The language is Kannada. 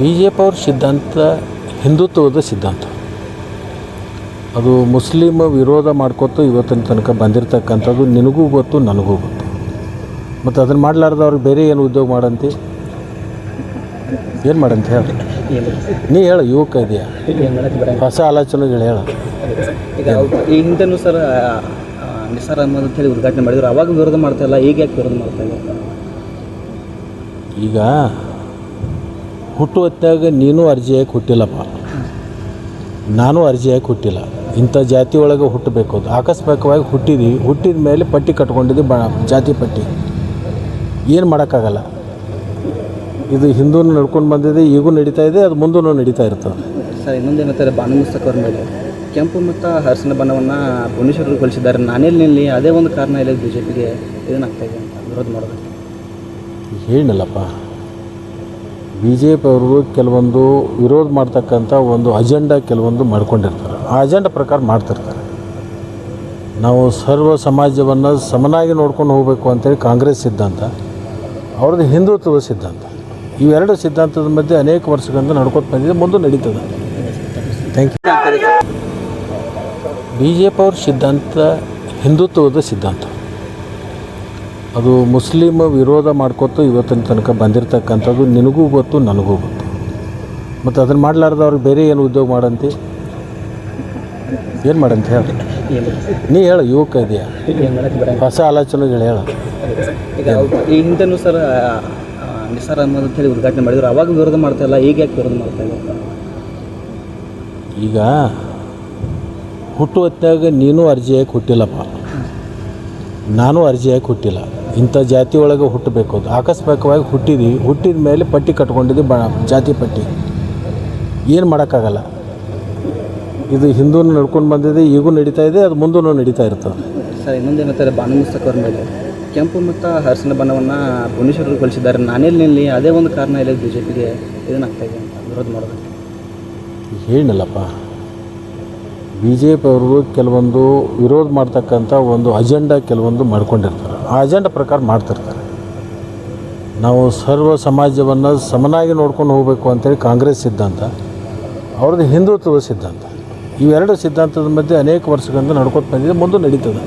ಬಿ ಜೆ ಪಿ ಅವ್ರ ಸಿದ್ಧಾಂತ ಹಿಂದುತ್ವದ ಸಿದ್ಧಾಂತ. ಅದು ಮುಸ್ಲಿಮ್ ವಿರೋಧ ಮಾಡ್ಕೊತು ಇವತ್ತಿನ ತನಕ ಬಂದಿರತಕ್ಕಂಥದ್ದು ನಿನಗೂ ಗೊತ್ತು ನನಗೂ ಗೊತ್ತು. ಮತ್ತು ಅದನ್ನು ಮಾಡಲಾರ್ದ ಅವ್ರಿಗೆ ಬೇರೆ ಏನು ಉದ್ಯೋಗ ಮಾಡಂತಿ? ಏನು ಮಾಡಂತ ಹೇಳಿ. ನೀ ಹೇಳು ಯುವಕ ಇದೆಯಾ. ಹೊಸ ಆಲೋಚನೆಗಳು ಹೇಳು ಈ ಹಿಂದೆನೂ ಸರ್ ನಿಸಾರ್ ಅಹಮದ್ ಅಂತ ಹೇಳಿ ಉದ್ಘಾಟನೆ ಮಾಡಿದ್ರು. ಅವಾಗ ವಿರೋಧ ಮಾಡ್ತಾ ಇಲ್ಲ ಈಗ ಯಾಕೆ ವಿರೋಧ ಮಾಡ್ತಾ ಇಲ್ಲ? ಈಗ ಹುಟ್ಟು ಹೊತ್ತಾಗ ನೀನು ಅರ್ಜಿ ಹಾಕಿ ಹುಟ್ಟಿಲ್ಲಪ್ಪ. ನಾನು ಅರ್ಜಿ ಹಾಕಿ ಹುಟ್ಟಿಲ್ಲ. ಇಂಥ ಜಾತಿ ಒಳಗೆ ಹುಟ್ಟಬೇಕು. ಆಕಸ್ಮಿಕವಾಗಿ ಹುಟ್ಟಿದ್ವಿ ಹುಟ್ಟಿದ ಮೇಲೆ ಪಟ್ಟಿ ಕಟ್ಕೊಂಡಿದ್ವಿ ಬ ಜಾತಿ ಪಟ್ಟಿ. ಏನು ಮಾಡೋಕ್ಕಾಗಲ್ಲ. ಇದು ಹಿಂದೂ ನಡ್ಕೊಂಡು ಬಂದಿದೆ ಈಗೂ ನಡೀತಾ ಇದೆ ಅದು ಮುಂದೂ ನಡೀತಾ ಇರ್ತದೆ. ಸರ್ ಇನ್ನೊಂದು ಏನಂತಾರೆ ಬಾನು ಮುಸ್ತಕ್ ಮೇಲೆ. ಕೆಂಪು ಮತ್ತು ಹರಸಿನ ಬಣ್ಣವನ್ನು ಭುವನೇಶ್ವರರು ಕಳಿಸಿದ್ದಾರೆ ನಾನೆಲ್ಲಿ ಅದೇ ಒಂದು ಕಾರಣ ಇಲ್ಲ ಬಿ ಜೆ ಪಿಗೆ ಏನಾಗ್ತಾ ಇದೆ ಅಂತ ವಿರೋಧ ಮಾಡೋದು ಹೇಳಿನಲ್ಲಪ್ಪ. ಬಿ ಜೆ ಪಿ ಅವರು ಕೆಲವೊಂದು ವಿರೋಧ ಮಾಡ್ತಕ್ಕಂಥ ಒಂದು ಅಜೆಂಡಾ ಕೆಲವೊಂದು ಮಾಡ್ಕೊಂಡಿರ್ತಾರೆ. ಆ ಅಜೆಂಡಾ ಪ್ರಕಾರ ಮಾಡ್ತಿರ್ತಾರೆ. ನಾವು ಸರ್ವ ಸಮಾಜವನ್ನು ಸಮನಾಗಿ ನೋಡ್ಕೊಂಡು ಹೋಗಬೇಕು ಅಂತೇಳಿ ಕಾಂಗ್ರೆಸ್ ಸಿದ್ಧಾಂತ, ಅವ್ರದ್ದು ಹಿಂದುತ್ವದ ಸಿದ್ಧಾಂತ. ಇವೆರಡು ಸಿದ್ಧಾಂತದ ಮಧ್ಯೆ ಅನೇಕ ವರ್ಷಗಳಿಂದ ನಡ್ಕೊತ ಬಂದಿದೆ, ಮುಂದೆ ನಡೀತದೆ. Thank you B J P ಅವ್ರ ಸಿದ್ಧಾಂತ ಹಿಂದುತ್ವದ ಸಿದ್ಧಾಂತ. ಅದು ಮುಸ್ಲಿಮ್ ವಿರೋಧ ಮಾಡ್ಕೊತು ಇವತ್ತಿನ ತನಕ ಬಂದಿರತಕ್ಕಂಥದ್ದು ನಿನಗೂ ಗೊತ್ತು ನನಗೂ ಗೊತ್ತು. ಮತ್ತು ಅದನ್ನು ಮಾಡಲಾರ್ದವ್ರಿಗೆ ಬೇರೆ ಏನು ಉದ್ಯೋಗ ಮಾಡಂತಿ? ಏನು ಮಾಡಂತ ಹೇಳಿ. ನೀ ಹೇಳು ಯುವಕ ಇದೆಯಾ. ಹೊಸ ಆಲೋಚನೆಗಳು ಹೇಳು ಈ ಹಿಂದೆನೂ ಸರ್ ನಿಸಾರ್ ಅಹಮದ್ ಅಂತ ಹೇಳಿ ಉದ್ಘಾಟನೆ ಮಾಡಿದ್ರು. ಅವಾಗ ವಿರೋಧ ಮಾಡ್ತಾ ಇಲ್ಲ ಈಗ ಯಾಕೆ ವಿರೋಧ ಮಾಡ್ತಾ ಇಲ್ಲ? ಈಗ ಹುಟ್ಟು ಹೊತ್ತಾಗ ನೀನು ಅರ್ಜಿ ಹಾಕಿ ಹುಟ್ಟಿಲ್ಲಪ್ಪ. ನಾನು ಅರ್ಜಿಯಾಗಿ ಹುಟ್ಟಿಲ್ಲ. ಇಂಥ ಜಾತಿ ಒಳಗೆ ಹುಟ್ಟಬೇಕು. ಅದು ಆಕಸ್ಮಿಕವಾಗಿ ಹುಟ್ಟಿದ್ವಿ. ಹುಟ್ಟಿದ ಮೇಲೆ ಪಟ್ಟಿ ಕಟ್ಕೊಂಡಿದ್ದೀವಿ ಬ ಜಾತಿ ಪಟ್ಟಿ. ಏನು ಮಾಡೋಕ್ಕಾಗಲ್ಲ. ಇದು ಹಿಂದೂ ನಡ್ಕೊಂಡು ಬಂದಿದೆ ಈಗೂ ನಡೀತಾ ಇದೆ ಅದು ಮುಂದೂ ನಡೀತಾ ಇರ್ತದೆ. ಸರ್ ಇನ್ನೊಂದು ಏನಂತಾರೆ ಬಾನು ಮುಸ್ತಕ್ ಮೇಲೆ. ಕೆಂಪು ಮತ್ತು ಹರಸಿನ ಬಣ್ಣವನ್ನು ಭುವನೇಶ್ವರರು ಕಳಿಸಿದ್ದಾರೆ. ನಾನೆಲ್ಲಿ ಅದೇ ಒಂದು ಕಾರಣ ಇಲ್ಲ ಬಿ ಜೆ ಪಿಗೆ ಏನಾಗ್ತಾ ಇದೆ ಅಂತ ವಿರೋಧ ಮಾಡೋದಕ್ಕೆ? ಹೇಳಿನಲ್ಲಪ್ಪ. ಬಿ ಜೆ ಪಿ ಅವರು ಕೆಲವೊಂದು ವಿರೋಧ ಮಾಡ್ತಕ್ಕಂಥ ಒಂದು ಅಜೆಂಡಾ ಕೆಲವೊಂದು ಮಾಡ್ಕೊಂಡಿರ್ತಾರೆ. ಆ ಅಜೆಂಡಾ ಪ್ರಕಾರ ಮಾಡ್ತಿರ್ತಾರೆ. ನಾವು ಸರ್ವ ಸಮಾಜವನ್ನು ಸಮನಾಗಿ ನೋಡ್ಕೊಂಡು ಹೋಗಬೇಕು ಅಂತೇಳಿ ಕಾಂಗ್ರೆಸ್ ಸಿದ್ಧಾಂತ, ಅವ್ರದ್ದು ಹಿಂದುತ್ವದ ಸಿದ್ಧಾಂತ. ಇವೆರಡು ಸಿದ್ಧಾಂತದ ಮಧ್ಯೆ ಅನೇಕ ವರ್ಷಗಳಿಂದ ನಡ್ಕೊತ ಬಂದಿದೆ, ಮುಂದೆ ನಡೀತದೆ.